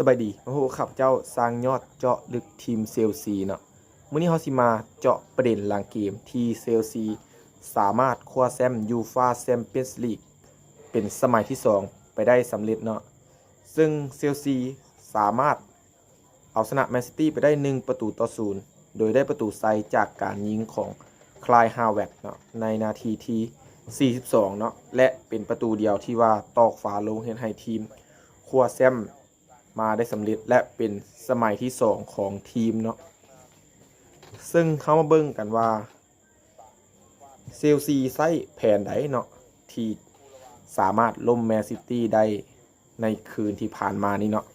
สบายดีโอ้โหขับเจ้าสร้างยอดเจาะลึกทีมเซลซีเนาะมื้อนี้เฮาสิมาเจาะประเด็นหลังเกมที่เซลซีสามารถคว้าแชมป์ยูฟาแชมเปี้ยนส์ลีกเป็นสมัยที่ 2 ไปได้สำเร็จเนาะซึ่งเซลซีสามารถเอาชนะแมนซิตี้ไปได้ 1 ประตูต่อ0โดยได้ประตูไซจากการยิงของคลายฮาวเวตเนาะในนาทีที่ 42 เนาะและเป็นประตูเดียวที่ว่าตอกฝาลงเห็นให้ทีมคว้าแชมป์ มาได้สำเร็จและเป็นสมัยที่2ของทีมเนาะซึ่งเขามาเบิ่งกันว่าเซลซีใช้แผนใดเนาะที่สามารถล่มแมนซิตี้ได้ในคืนที่ผ่านมานี่เนาะ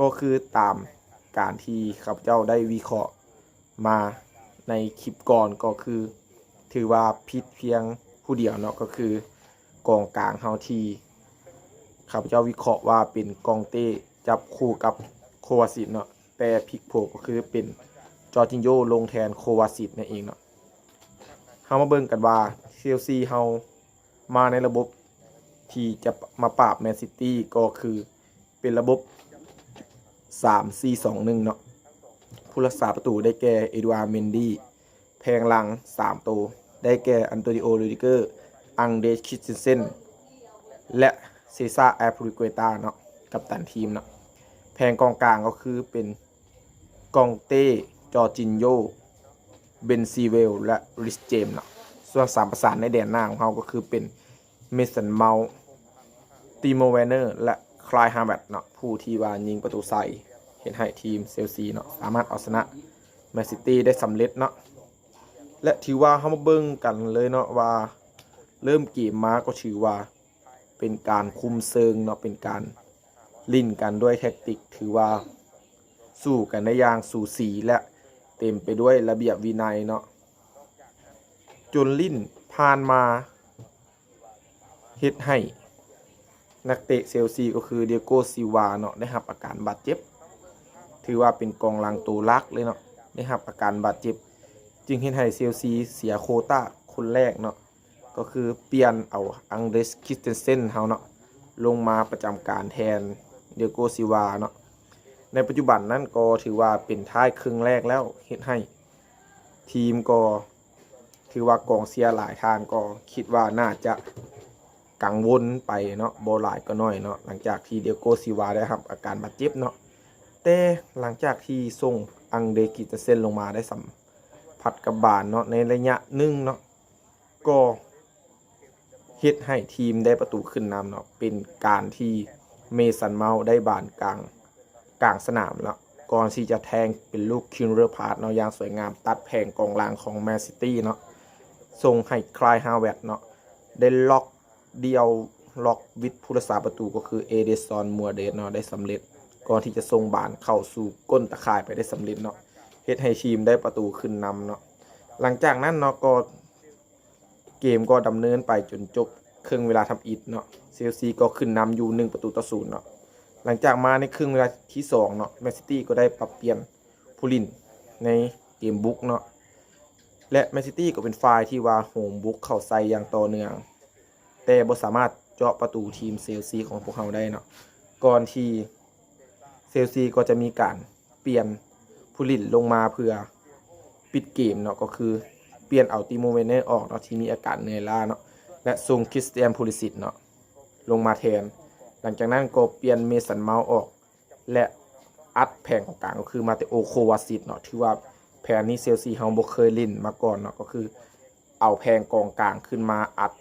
ก็คือตามการที่ข้าพเจ้าได้วิเคราะห์มาในคลิปก่อนก็คือ ถือว่าผิดเพียงผู้เดียวเนาะก็คือกองกลางเฮาทีข้าพเจ้าวิเคราะห์ว่าเป็นกองเต้ จับคู่กับโควาซิตเนาะแต่พลิกโผก็คือเป็นจอร์จินโยลงแทนโควาซิตนั่นเองเนาะเฮามาเบิ่งกันว่าเชลซีเฮามาในระบบที่จะมาปราบแมนซิตี้ก็คือเป็นระบบ 3-4-2-1 เนาะผู้รักษาประตูได้แก่เอ็ดวาร์เมนดี้แพงลัง3ตัวได้แก่อันโตนิโอลูดิเกอร์ อังเดชคิสเซนเซน และเซซ่าแอปริเกตาเนาะกับตันทีมเนาะ แพงกองกลางก็คือเป็นกองเต้ จอจินโย เบนซีเวล และริสเจมเนาะส่วนสามประสานในแดนหน้าของเขาก็คือเป็นเมสันเมาตีโมเวนเนอร์ และคลายฮาร์แบตเนาะผู้ที่ว่ายิงประตูใส่เห็นให้ทีมเซลซีเนาะสามารถเอาชนะแมนซิตี้ได้สำเร็จเนาะและถือว่าเขามาเบิ่งกันเลยเนาะว่าเริ่มเกมมาก็ถือว่าเป็นการคุมเซิงเนาะเป็นการ ลิ่นกันด้วยแท็กติกถือว่าสู้กันได้อย่างสูสีและเต็มไปด้วยระเบียบวินัยเนาะจนลิ่นผ่านมาเฮ็ดให้ นักเตะเซลซีก็คือเดียโกซิวาเนาะได้รับอาการบาดเจ็บ ถือว่าเป็นกองหลังตัวลักเลยเนาะได้รับอาการบาดเจ็บ จึงเฮ็ดให้เซลซีเสียโคต้าคนแรกเนาะก็คือเปลี่ยนเอาอังเดรสคิสเตนเซนเฮาเนาะลงมาประจำการแทน เดียโกซิวาเนาะในปัจจุบันนั้นก็ถือว่าเป็นท้ายครึ่งแรกแล้วเฮ็ดให้ ทีมก็ถือว่ากองเสียหลายทางก็คิดว่าน่าจะกังวลไปเนาะโบหลายก็น้อยเนาะหลังจากที่เดียโกซิวาได้ครับ อาการบาดเจ็บเนาะแต่หลังจากที่ส่งอังเดกิสเตเซนลงมาได้สัมผัสกับบานเนาะในระยะหนึ่งเนาะก็เฮ็ดให้ทีมได้ประตูขึ้นนำเนาะเป็นการที่ เมสันเมาได้บานกลางกลางสนามแล้วก่อนที่จะแทงเป็นลูกคินเรอร์พาร์ตเนาะอย่างสวยงามตัดแผงกองหลังของแมนซิตี้เนาะส่งให้คลายฮาวเวตเนาะได้ล็อกเดียวล็อกวิดผู้รักษาประตูก็คือเอเดซอนมัวเดสเนาะได้สำเร็จ ก่อนที่จะส่งบานเข้าสู่ก้นตะข่ายไปได้สำเร็จเนาะเฮ็ดให้ทีมได้ประตูขึ้นนำเนาะหลังจากนั้นเนาะก็เกมก็ดำเนินไปจนจบ ครึ่งเวลาทำอิฐเนาะเซลซีก็ขึ้นนำอยู่1ประตูต่อศูนย์เนาะหลังจากมาในครึ่งเวลาที่2เนาะแมนซิตี้ก็ได้ปรับเปลี่ยนผู้ลินในเกมบุกเนาะและแมนซิตี้ก็เป็นฝ่ายที่ว่าโหมบุกเข้าใส่อย่างต่อเนื่อง แต่บ่สามารถเจาะประตูทีมเซลซีของพวกเขาได้เนาะก่อนที่เซลซีก็จะมีการเปลี่ยนผู้ลินลงมาเพื่อปิดเกมเนาะก็คือเปลี่ยนเอาติโมเวเนอร์ออกเนาะที่มีอาการเหนื่อยล้าเนาะ และส่งคริสเตียนพูลิสิตเนาะลงมาแทน หลังจากนั้นก็เปลี่ยนเมสันเมาส์ออก และอัดแผงของกลางก็คือมาเตโอโควาซิตเนาะถือว่าแผนนี้เซลซีเฮาบ่เคยลิ่นมาก่อนเนาะก็คือเอาแผงกองกลางขึ้นมาอัด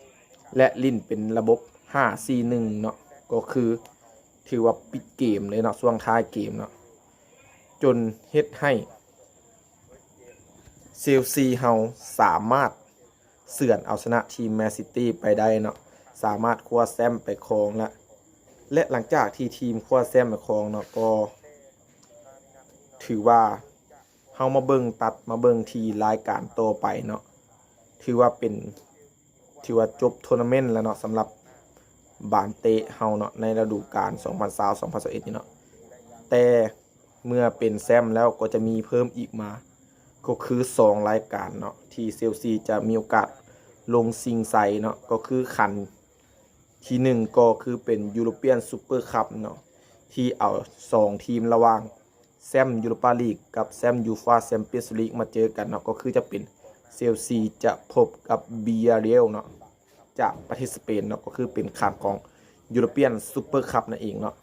และลิ่นเป็นระบบ 5-4-1 เนาะก็คือถือว่าปิดเกมเลยเนาะช่วงท้ายเกมเนาะจนเฮ็ดให้เซลซีเฮาสามารถ เสื่อนเอาชนะทีมแมนซิตี้ไปได้เนาะสามารถคว้าแซมไปครองและและหลังจากที่ทีมคว้าแซมไปครองเนาะก็ ถือว่าเฮามาเบิ่งตัดมาเบิ่งทีรายการโตไปเนาะถือว่าเป็นถือว่าจบทัวร์นาเมนต์แล้วเนาะสำหรับบานเตะเฮาเนาะในฤดูกาล2020-2021นี่เนาะแต่เมื่อเป็นแซมแล้วก็จะมีเพิ่มอีกมา ก็คือ2รายการเนาะที่เซลซีจะมีโอกาสลงซิงไซเนาะก็คือขันที่1ก็คือเป็นยูโรเปียนซูเปอร์คัพเนาะที่เอาสองทีมระหว่างแซมยูโรปาลีกกับแซมยูฟาแชมเปียสลีกมาเจอกันเนาะก็คือจะเป็นเซลซีจะพบกับเบียเรียลเนาะจากประเทศสเปนเนาะก็คือเป็นขันของยูโรเปียนซูเปอร์คัพนั่นเองเนาะ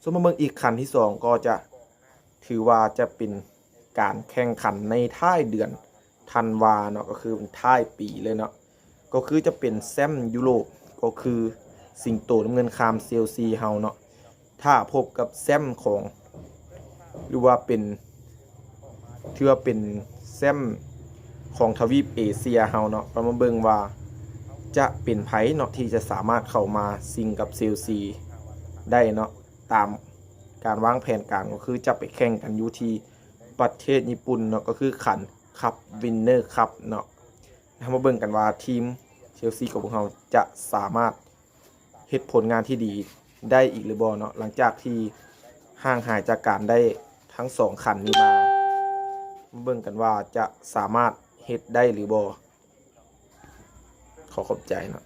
ส่วนมาเมืองอีกขันที่สองก็จะถือว่าจะเป็น การแข่งขันในท้ายเดือนธันวาเนาะก็คือเป็นท้ายปีเลยเนาะก็คือจะเป็นแซมยุโรปก็คือสิงโตน้ำเงินคามเซลซีเฮาเนาะถ้าพบกับแซมของ หรือว่าเป็นถือว่าเป็นแซมของทวีปเอเชียเฮาเนาะเรามาเบิ่งว่าจะเป็นไผเนาะที่จะสามารถเข้ามาซิงกับเซลซีได้เนาะตามการวางแผนการก็คือจะไปแข่งกันอยู่ที่ ประเทศญี่ปุ่นเนาะก็คือขันคัพวินเนอร์คัพเนาะเรามาเบิ่งกันว่าทีมเชลซีของพวกเราจะสามารถเฮ็ดผลงานที่ดีได้อีกหรือบ่เนาะหลังจากที่ห่างหายจากการได้ทั้งสองขันนี้มามาเบิ่งกันว่าจะสามารถเฮ็ดได้หรือบ่ขอขอบใจเนาะ